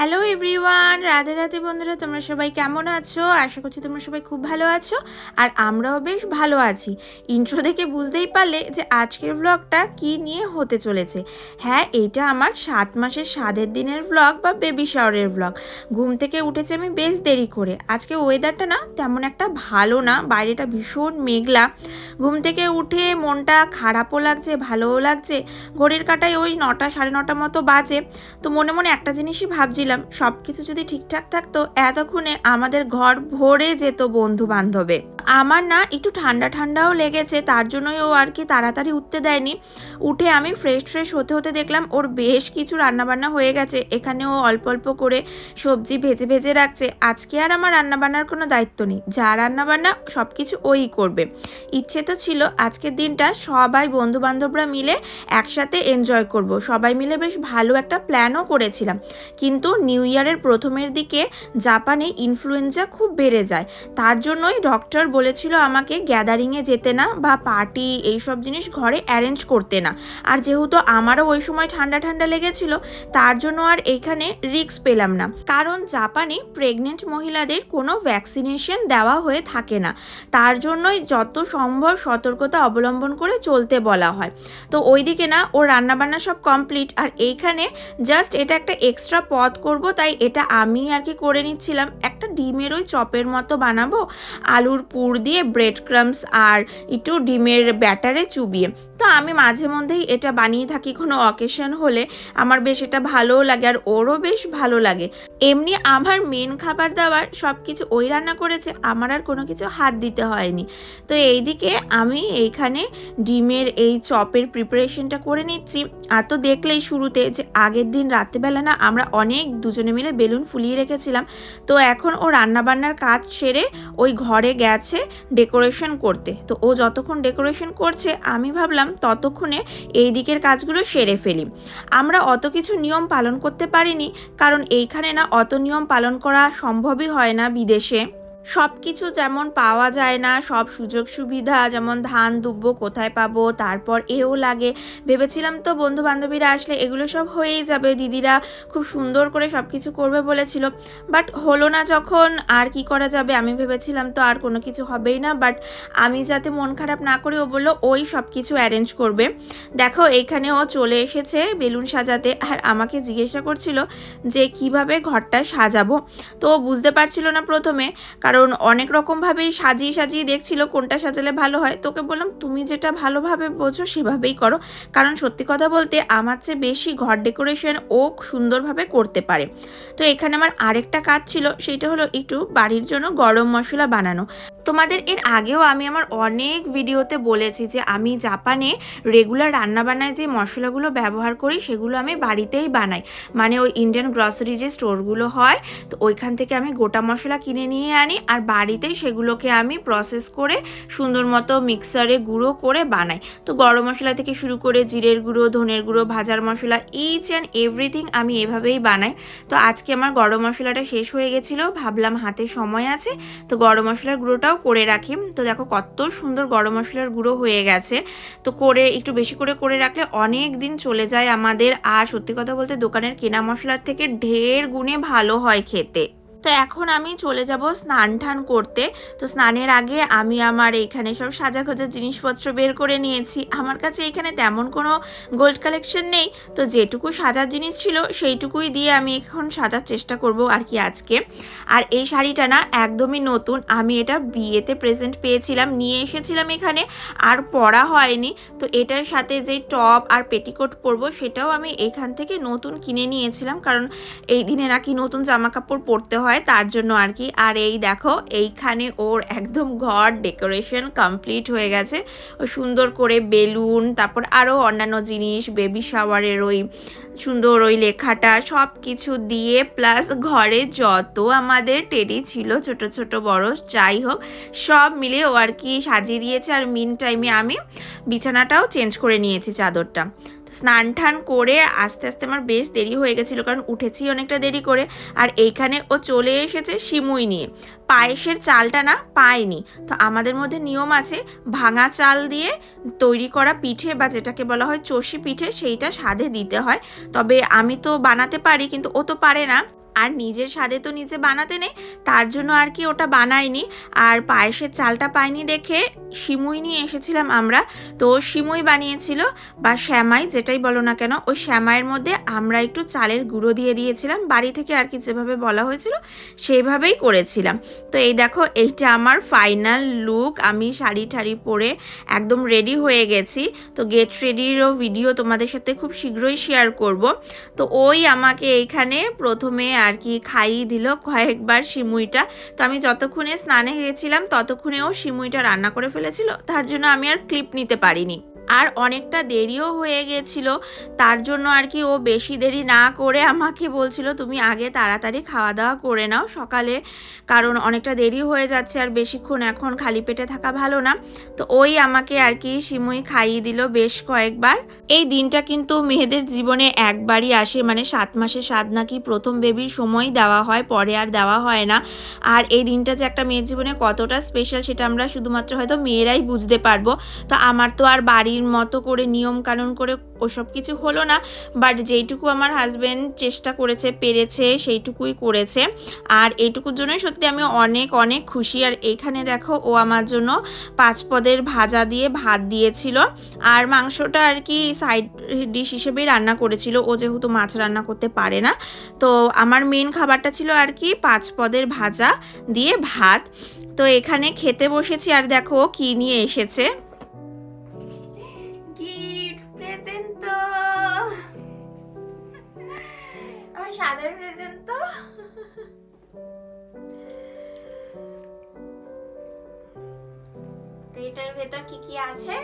Hello everyone Radhe Radhe বন্ধুরা, তোমরা সবাই কেমন আছো? আশা করছি তোমরা সবাই খুব ভালো আছো। আর আমরাও বেশ ভালো আছি। ইন্ট্রো দেখে বুঝতেই পারলে যে আজকের ব্লগটা কি নিয়ে হতে চলেছে। হ্যাঁ এটা আমার সাত মাসের সাদের দিনের ব্লগ বা বেবি শাওয়ারের ব্লগ ঘুম থেকে উঠেছে আমি বেশ দেরি করে। আজকে ওয়েদারটা না তেমন একটা ভালো না, বাইরেটা ভীষণ মেঘলা। ঘুম থেকে উঠে মনটা খারাপও লাগছে, ভালোও লাগছে। ঘড়ির কাটায় ওই নটা সাড়ে নটা মতো বাজে। তো মনে মনে একটা জিনিসই ভাবছিলাম সব কিছু যদি ঠিকঠাক থাকতো এতক্ষণে আমাদের ঘর ভরে যেত বন্ধু বান্ধবে আমার না একটু ঠান্ডা ঠান্ডাও লেগেছে, তার জন্যই ও আর কি তাড়াতাড়ি উঠতে দেয়নি। উঠে আমি ফ্রেশ ফ্রেশ হতে হতে দেখলাম ওর বেশ কিছু রান্নাবান্না হয়ে গেছে, এখানে ও অল্প অল্প করে সবজি ভেজে ভেজে রাখছে। আজকে আর আমার রান্নাবান্নার কোনো দায়িত্ব নেই, যা রান্নাবান্না সব কিছু ওই করবে। ইচ্ছে তো ছিল আজকের দিনটা সবাই বন্ধু বান্ধবরা মিলে একসাথে এনজয় করব, সবাই মিলে বেশ ভালো একটা প্ল্যানও করেছিলাম। কিন্তু নিউ ইয়ারের প্রথমের দিকে জাপানে ইনফ্লুয়েঞ্জা খুব বেড়ে যায়, তার জন্যই ডক্টর বলেছিল আমাকে গ্যাদারিংয়ে যেতে না বা পার্টি এইসব জিনিস ঘরে অ্যারেঞ্জ করতে না। আর যেহেতু আমারও ওই সময় ঠান্ডা ঠান্ডা লেগেছিল, তার জন্য আর এইখানে রিস্ক পেলাম না। কারণ জাপানে প্রেগনেন্ট মহিলাদের কোনো ভ্যাকসিনেশন দেওয়া হয়ে থাকে না। তার জন্যই যত সম্ভব সতর্কতা অবলম্বন করে চলতে বলা হয়। তো ওইদিকে না ও রান্নাবান্না সব কমপ্লিট আর এইখানে জাস্ট এটা একটা এক্সট্রা পদ করব, তাই এটা আমি আর কি করে নিচ্ছিলাম। একটা ডিমের ওই চপের মতো বানাবো, আলুর পুর দিয়ে ব্রেড ক্রামস আর একটু ডিমের ব্যাটারে চুবিয়ে। তো আমি মাঝে মধ্যেই এটা বানিয়ে থাকি কোনো অকেশন হলে। আমার বেশ এটা ভালোও লাগে আর ওরও বেশ ভালো লাগে। এমনি আমার মেন খাবার দাবার সব কিছু ওই রান্না করেছে, আমার আর কোনো কিছু হাত দিতে হয়নি। তো এইদিকে আমি এইখানে ডিমের এই চপের প্রিপারেশনটা করে নিচ্ছি। আর তো দেখলেই শুরুতে যে আগের দিন রাত্রেবেলা না আমরা অনেক দুজনে মিলে বেলুন ফুলিয়ে রেখেছিলাম। তো এখন ও রান্নাবান্নার কাজ সেরে ওই ঘরে গেছে। ডেকোরেশন করতে। তো ও যতক্ষণ ডেকোরেশন করছে, আমি ভাবলাম ততক্ষণে এই দিকের কাজগুলো সেরে ফেলি। আমরা অত কিছু নিয়ম পালন করতে পারিনি, কারণ এইখানে না অত নিয়ম পালন করা সম্ভবই হয় না বিদেশে। সব কিছু যেমন পাওয়া যায় না, সব সুযোগ সুবিধা, যেমন ধান দুব্ব কোথায় পাবো, তারপর এও লাগে। ভেবেছিলাম তো বন্ধু বান্ধবীরা আসলে এগুলো সব হয়েই যাবে, দিদিরা খুব সুন্দর করে সব কিছু করবে বলেছিল। বাট হলো না যখন, আর কি করা যাবে? আমি ভেবেছিলাম তো আর কোনো কিছু হবেই না, বাট আমি যাতে মন খারাপ না করি, ও বলল, ওই সব কিছু অ্যারেঞ্জ করবে। দেখো এইখানে ও চলে এসেছে বেলুন সাজাতে। আর আমাকে জিজ্ঞাসা করছিল যে, কীভাবে ঘরটা সাজাবো? তো বুঝতে পারছিল না প্রথমে কারণ অনেক রকমভাবেই সাজিয়ে সাজিয়ে দেখছিল কোনটা সাজালে ভালো হয়। তোকে বললাম, তুমি যেটা ভালোভাবে বোঝো সেভাবেই করো। কারণ সত্যি কথা বলতে আমার চেয়ে বেশি ঘর ডেকোরেশন ও সুন্দরভাবে করতে পারে। তো এখানে আমার আরেকটা কাজ ছিল, সেটা হলো একটু বাড়ির জন্য গরম মশলা বানানো। তোমাদের এর আগেও আমি আমার অনেক ভিডিওতে বলেছি যে আমি জাপানে রেগুলার রান্নাবান্নায় যে মশলাগুলো ব্যবহার করি, সেগুলো আমি বাড়িতেই বানাই। মানে ওই ইন্ডিয়ান গ্রসারি যে স্টোরগুলো হয়, তো ওইখান থেকে আমি গোটা মশলা কিনে নিয়ে আনি। আর বাড়িতেই সেগুলোকে আমি প্রসেস করে সুন্দর মতো মিক্সারে গুঁড়ো করে বানাই। তো গরম মশলা থেকে শুরু করে জিরের গুঁড়ো, ধনের গুঁড়ো, ভাজার মশলা ইচ অ্যান্ড এভরিথিং আমি এভাবেই বানাই। তো আজকে আমার গরম মশলাটা শেষ হয়ে গেছিল, ভাবলাম হাতে সময় আছে, তো গরম মশলার গুঁড়োটাও করে রাখি। তো দেখো কত সুন্দর গরম মশলার গুঁড়ো হয়ে গেছে। তো করে একটু বেশি করে করে রাখলে অনেক দিন চলে যায় আমাদের। আর সত্যি কথা বলতে দোকানের কেনা মশলার থেকে ঢের গুণে ভালো হয় খেতে। তো এখন আমি চলে যাব স্নান টান করতে। তো স্নানের আগে আমি আমার এইখানে সব সাজা খোঁজা জিনিসপত্র বের করে নিয়েছি। আমার কাছে এখানে তেমন কোনো গোল্ড কালেকশন নেই। তো যেটুকু সাজার জিনিস ছিল সেইটুকুই দিয়ে আমি এখন সাজার চেষ্টা করব আর কি আজকে। আর এই শাড়িটা না একদমই নতুন। আমি এটা বিয়েতে প্রেজেন্ট পেয়েছিলাম, নিয়ে এসেছিলাম এখানে। আর পরা হয়নি। তো এটার সাথে যে টপ আর পেটিকোট পরবো সেটাও আমি এখান থেকে নতুন কিনে নিয়েছিলাম। কারণ এই দিনে নাকি নতুন জামা কাপড় পরতে হয়। তার জন্য আর কি। আর এই দেখো, এইখানে ওর একদম ঘর ডেকোরেশন কমপ্লিট হয়ে গেছে। সুন্দর করে বেলুন, তারপর আরও অন্যান্য জিনিস, বেবি শাওয়ারের ওই সুন্দর ওই লেখাটা সব কিছু দিয়ে, প্লাস ঘরে যত আমাদের টেডি ছিল, ছোট ছোট বড়, যাই হোক, সব মিলে ও আর কি সাজিয়ে দিয়েছে। আর মিন টাইমে আমি বিছানাটাও চেঞ্জ করে নিয়েছি চাদরটা। স্নান ঠান করে আস্তে আস্তে আমার বেশ দেরি হয়ে গেছিল কারণ উঠেছি অনেকটা দেরি করে। আর এইখানে ও চলে এসেছে সিমুই নিয়ে। পায়েসের চালটা না পায়নি। তো আমাদের মধ্যে নিয়ম আছে ভাঙা চাল দিয়ে তৈরি করা পিঠে বা যেটাকে বলা হয় চষি পিঠে সেইটা স্বাদে দিতে হয়। তবে আমি তো বানাতে পারি কিন্তু ও তো পারে না। আর নিজের স্বাদে তো নিজে বানাতে নেই, তার জন্য আর কি ওটা বানাইনি। আর পায়েসের চালটা পাইনি দেখে সিমুই নিয়ে এসেছিলাম আমরা, তো সিমুই বানিয়েছিল বা শ্যামাই যেটাই বলো না কেন, ওই শ্যামাইয়ের মধ্যে আমরা একটু চালের গুঁড়ো দিয়ে দিয়েছিলাম, বাড়ি থেকে আর কি যেভাবে বলা হয়েছিল সেইভাবেই করেছিলাম। তো এই দেখো, এইটা আমার ফাইনাল লুক, আমি শাড়ি ঠাড়ি পরে একদম রেডি হয়ে গেছি। তো গেট রেডিরও ভিডিও তোমাদের সাথে খুব শীঘ্রই শেয়ার করব। তো ওই আমাকে এইখানে প্রথমে আর কি খাইয়ে দিল কয়েকবার শিমুইটা তো আমি যতক্ষণে স্নানে গিয়েছিলাম ততক্ষণেও শিমুইটা রান্না করে ফেলেছিল। তার জন্য আমি আর ক্লিপ নিতে পারিনি। আর অনেকটা দেরিও হয়ে গেছিল। তার জন্য আর কি ও বেশি দেরি না করে আমাকে বলছিল, তুমি আগে তাড়াতাড়ি খাওয়া দাওয়া করে নাও সকালে, কারণ অনেকটা দেরি হয়ে যাচ্ছে আর বেশিক্ষণ এখন খালি পেটে থাকা ভালো না। তো ওই আমাকে আর কি সিমুই খাইয়ে দিল বেশ কয়েকবার। এই দিনটা কিন্তু মেয়েদের জীবনে একবারই আসে মানে সাত মাসে সাত নাকি প্রথম বেবির সময় দেওয়া হয়, পরে আর দেওয়া হয় না। আর এই দিনটা যে একটা মেয়ের জীবনে কতটা স্পেশাল সেটা আমরা শুধুমাত্র হয়তো মেয়েরাই বুঝতে পারব। তো আমার তো আর বাড়ির মতো করে, নিয়ম কানুন করে ওসব কিছু হলো না। বাট যেইটুকু আমার হাজব্যান্ড চেষ্টা করেছে, পেরেছে, সেইটুকুই করেছে। আর এইটুকুর জন্যই সত্যি আমি অনেক অনেক খুশি। আর এইখানে দেখো, ও আমার জন্য পাঁচ পদের ভাজা দিয়ে ভাত দিয়েছিল। আর মাংসটা আর কি সাইড ডিশ হিসেবেই রান্না করেছিল। ও যেহেতু মাছ রান্না করতে পারে না। তো আমার মেন খাবারটা ছিল আর কি পাঁচ পদের ভাজা দিয়ে ভাত। তো এখানে খেতে বসেছি। আর দেখো কি নিয়ে এসেছে। তো এটার ভেতর কি কি আছে?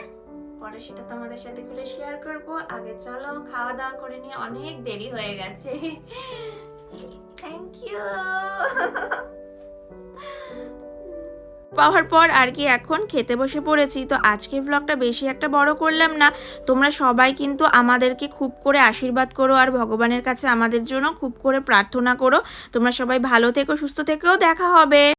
পরে সেটা তোমাদের সাথে খুলে শেয়ার করব। আগে চলো খাওয়া দাওয়া করে নিয়ে অনেক দেরি হয়ে গেছে। থ্যাংক ইউ পাওয়ার পর আর কি এখন খেতে বসে পড়েছি। তো আজকের ব্লগটা বেশি একটা বড় করলাম না। তোমরা সবাই কিন্তু আমাদেরকে খুব করে আশীর্বাদ করো আর ভগবানের কাছে আমাদের জন্য খুব করে প্রার্থনা করো। তোমরা সবাই ভালো থেকো, সুস্থ থেকেও দেখা হবে!